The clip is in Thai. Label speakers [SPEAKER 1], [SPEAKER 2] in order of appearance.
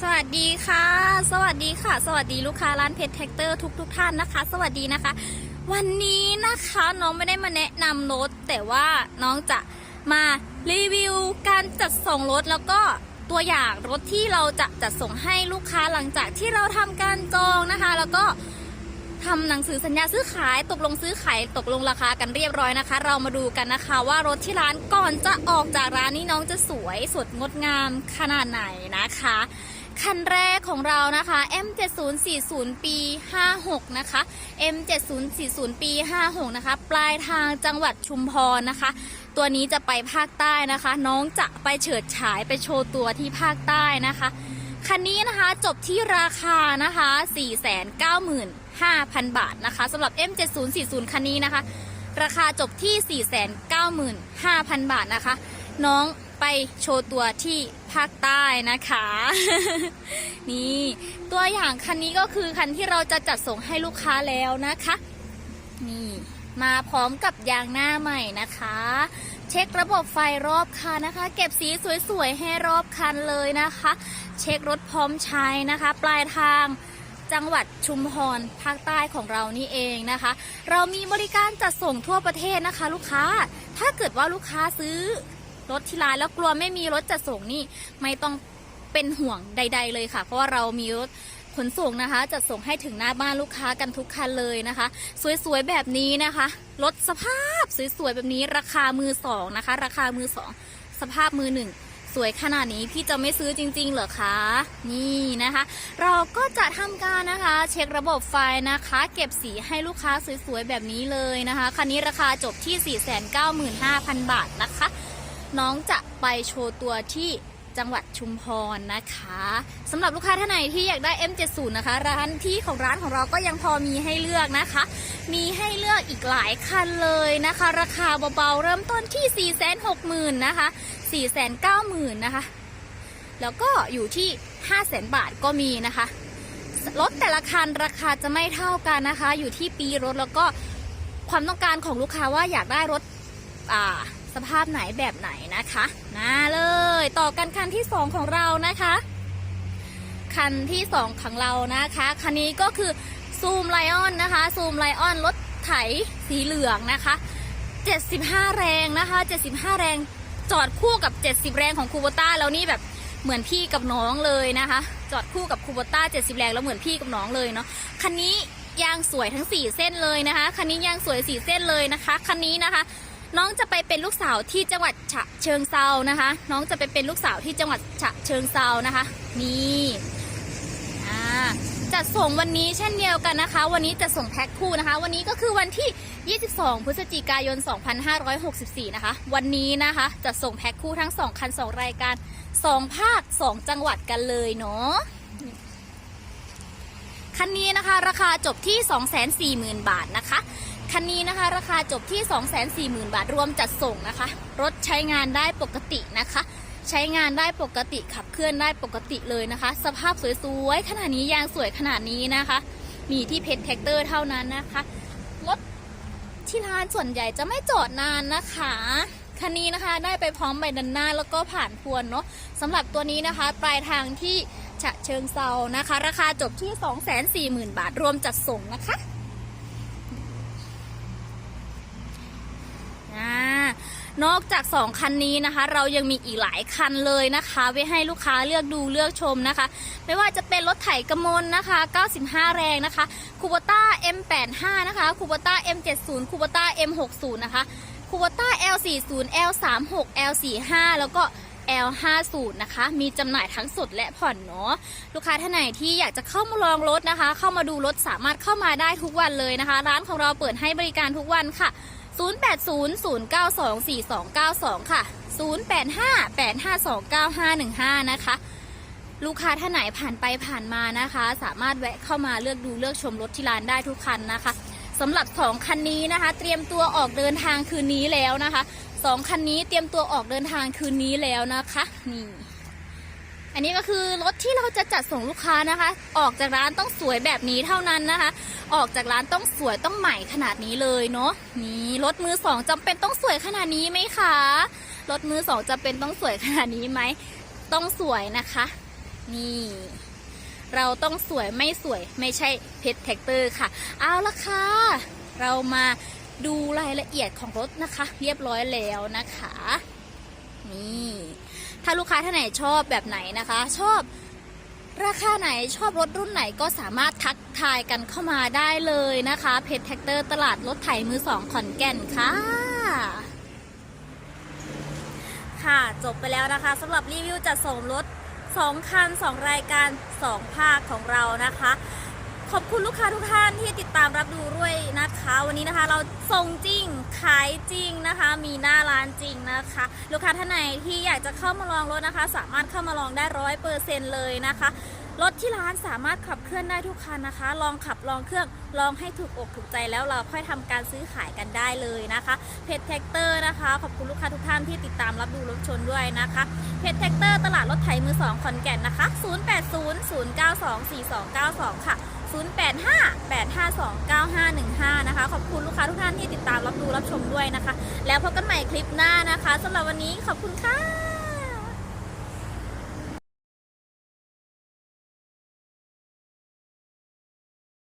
[SPEAKER 1] สวัสดีค่ะ สวัสดีค่ะ สวัสดีลูกค้าร้านเพชรแท็กเตอร์ทุกทุกท่านนะคะ สวัสดีนะคะ วันนี้นะคะน้องไม่ได้มาแนะนำรถ แต่ว่าน้องจะมารีวิวการจัดส่งรถแล้วก็ตัวอย่างรถที่เราจะจัดส่งให้ลูกค้าหลังจากที่เราทำการจองนะคะ แล้วก็ทำหนังสือสัญญาซื้อขายตกลงซื้อขายตกลงราคากันเรียบร้อยนะคะ เรามาดูกันนะคะว่ารถที่ร้านก่อนจะออกจากร้านนี้น้องจะสวยสดงดงามขนาดไหนนะคะ คันแรกของเรานะคะ M7040 ปี56 นะคะ M7040 ปี56 นะคะ ปลายทางจังหวัดชุมพรนะคะ ตัวนี้จะไปภาคใต้นะคะ น้องจะไปเฉิดฉายไปโชว์ตัวที่ภาคใต้นะคะ คันนี้นะคะจบที่ราคานะคะ 495,000 บาทนะคะสำหรับ M7040 คันนี้นะคะ ราคาจบที่ 495,000 บาทนะคะ น้อง ไปโชว์ตัวที่ภาคใต้นะคะ นี่ตัวอย่างคันนี้ก็คือคันที่เราจะจัดส่งให้ลูกค้าแล้วนะคะ นี่มาพร้อมกับยางหน้าใหม่นะคะ เช็คระบบไฟรอบคันนะคะ เก็บสีสวยๆให้รอบคันเลยนะคะ เช็ครถพร้อมใช้นะคะ ปลายทางจังหวัดชุมพรภาคใต้ของเรานี่เองนะคะ เรามีบริการจัดส่งทั่วประเทศนะคะ ลูกค้า ถ้าเกิดว่าลูกค้าซื้อ รถที่ร้านแล้วกลัวไม่มีรถจัดส่งนี่ไม่ต้องเป็นห่วงใด ๆ เลยค่ะ เพราะว่าเรามีรถขนส่งนะคะ จัดส่งให้ถึงหน้าบ้านลูกค้ากันทุกคันเลยนะคะ สวยๆแบบนี้นะคะรถสภาพสวยๆแบบนี้ราคามือสองนะคะ ราคามือสองสภาพมือหนึ่งสวยขนาดนี้พี่จะไม่ซื้อจริง ๆ เหรอคะ นี่นะคะ เราก็จะทำการนะคะ เช็คระบบไฟนะคะ เก็บสีให้ลูกค้าสวยๆแบบนี้เลยนะคะ คันนี้ราคาจบที่ 495,000 บาทนะคะ น้องจะไปโชว์ตัวที่จังหวัดชุมพรนะคะสำหรับลูกค้าท่านไหนที่อยากได้ M70 นะคะ ร้านที่ของร้านของเราก็ยังพอมีให้เลือกนะคะ มีให้เลือกอีกหลายคันเลยนะคะ ราคาเบาๆ เริ่มต้นที่ 460,000นะคะ490,000นะคะ แล้วก็อยู่ที่ 500,000 บาทก็มีนะคะรถแต่ละคันราคาจะไม่เท่ากันนะคะ อยู่ที่ปีรถแล้วก็ความต้องการของลูกค้าว่าอยากได้รถอ่า สภาพไหนแบบไหนนะคะมาเลยต่อกันคันที่สองของเรานะคะ คันที่สองของเรานะคะคันนี้ก็คือซูมไลออนนะคะซูมไลออนรถไถสีเหลืองนะคะ75 แรงนะคะ 75 แรงจอดคู่กับ 70 แรงของคูโบต้าแล้วนี่แบบเหมือนพี่กับน้องเลยนะคะ จอดคู่กับคูโบต้า 70 แรงแล้วเหมือนพี่กับน้องเลยเนาะคันนี้ยางสวยทั้ง 4 เส้นเลยนะคะคันนี้ยางสวย 4 เส้นเลยนะคะคันนี้นะคะ น้องจะไปเป็นลูกสาวที่จังหวัดฉะเชิงเซานะคะ น้องจะไปเป็นลูกสาวที่จังหวัดฉะเชิงเซานะคะ นี่จัดส่งวันนี้เช่นเดียวกันนะคะ วันนี้จะส่งแพ็คคู่นะคะ วันนี้ก็คือวันที่ 22 พฤศจิกายน 2564 นะคะ วันนี้นะคะจะส่งแพ็คคู่ทั้ง 2 คัน 2 รายการ 2 ภาค 2 จังหวัดกันเลยเนาะคันนี้นะคะ ราคาจบที่ 240,000 บาทนะคะ คันนี้นะคะ ราคาจบที่ 240,000 บาทรวมจัดส่งนะคะ รถใช้งานได้ปกตินะคะ ใช้งานได้ปกติขับเคลื่อนได้ปกติเลยนะคะ สภาพสวยๆขนาดนี้ยางสวยขนาดนี้นะคะ มีที่เพชรแท็กเตอร์เท่านั้นนะคะรถที่ร้านส่วนใหญ่จะไม่จอดนานนะคะคันนี้นะคะได้ไปพร้อมใบดันหน้าแล้วก็ผ่านพวนเนาะสำหรับตัวนี้นะคะ ปลายทางที่ฉะเชิงเซานะคะ ราคาจบที่ 240,000 บาทรวมจัดส่งนะคะ อ่า นอกจาก 2 คันนี้นะคะ เรายังมีอีกหลายคันเลยนะคะ ไว้ให้ลูกค้าเลือกดูเลือกชมนะคะ ไม่ว่าจะเป็นรถไถกระมลนะคะ 95 แรงนะคะคูบต้า M85 นะคะคูบต้า M70 คูบต้า M60 นะคะคูบต้า L40 L36 L45 แล้วก็ L50 นะคะ มีจำหน่ายทั้งสดและผ่อนเนาะ ลูกค้าท่านไหนที่อยากจะเข้ามาลองรถนะคะ เข้ามาดูรถสามารถเข้ามาได้ทุกวันเลยนะคะ ร้านของเราเปิดให้บริการทุกวันค่ะ 0800924292 ค่ะ 0858529515 นะคะ ลูกค้าท่านไหนผ่านไปผ่านมานะคะ สามารถแวะเข้ามาเลือกดูเลือกชมรถที่ร้านได้ทุกคันนะคะสำหรับสองคันนี้นะคะ เตรียมตัวออกเดินทางคืนนี้แล้วนะคะสองคันนี้เตรียมตัวออกเดินทางคืนนี้แล้วนะคะนี่ อันนี้ก็คือรถที่เราจะจัดส่งลูกค้านะคะ ออกจากร้านต้องสวยแบบนี้เท่านั้นนะคะ ออกจากร้านต้องสวยต้องใหม่ขนาดนี้เลยเนาะนี่รถมือสองจำเป็นต้องสวยขนาดนี้ไหมคะรถมือสองจำเป็นต้องสวยขนาดนี้ไหมต้องสวยนะคะ นี่ เราต้องสวยไม่สวยไม่ใช่เพชรแท็กเตอร์ค่ะ เอาละค่ะ เรามาดูรายละเอียดของรถนะคะ เรียบร้อยแล้วนะคะ นี่ ถ้าลูกค้าท่านไหนชอบแบบไหนนะคะ ชอบราคาไหนชอบรถรุ่นไหนก็สามารถทักทายกันเข้ามาได้เลยนะคะ เพจแท็กเตอร์ตลาดรถไถมือสองขอนแก่นค่ะ ค่ะจบไปแล้วนะคะสำหรับรีวิวจัดส่งรถ 2 คัน 2 รายการ 2 ภาคของเรานะคะ ขอบคุณลูกค้าทุกท่านที่ติดตามรับดูด้วยนะคะ วันนี้นะคะเราส่งจริงขายจริงนะคะ มีหน้าร้านจริงนะคะ ลูกค้าท่านไหนที่อยากจะเข้ามาลองรถนะคะ สามารถเข้ามาลองได้ร้อยเปอร์เซ็นเลยนะคะรถที่ร้านสามารถขับเคลื่อนได้ทุกคันนะคะ ลองขับลองเครื่องลองให้ถูกอกถูกใจแล้วเราค่อยทำการซื้อขายกันได้เลยนะคะเพจแท็กเตอร์นะคะ ขอบคุณลูกค้าทุกท่านที่ติดตามรับดูรถชนด้วยนะคะเพจแท็กเตอร์ตลาดรถไถมือสองขอนแก่นนะคะ 0800924292 ค่ะ 0858529515 นะคะ ขอบคุณลูกค้าทุกท่านที่ติดตามรับดูรับชมด้วยนะคะ แล้วพบกันใหม่คลิปหน้านะคะสำหรับวันนี้ขอบคุณค่ะ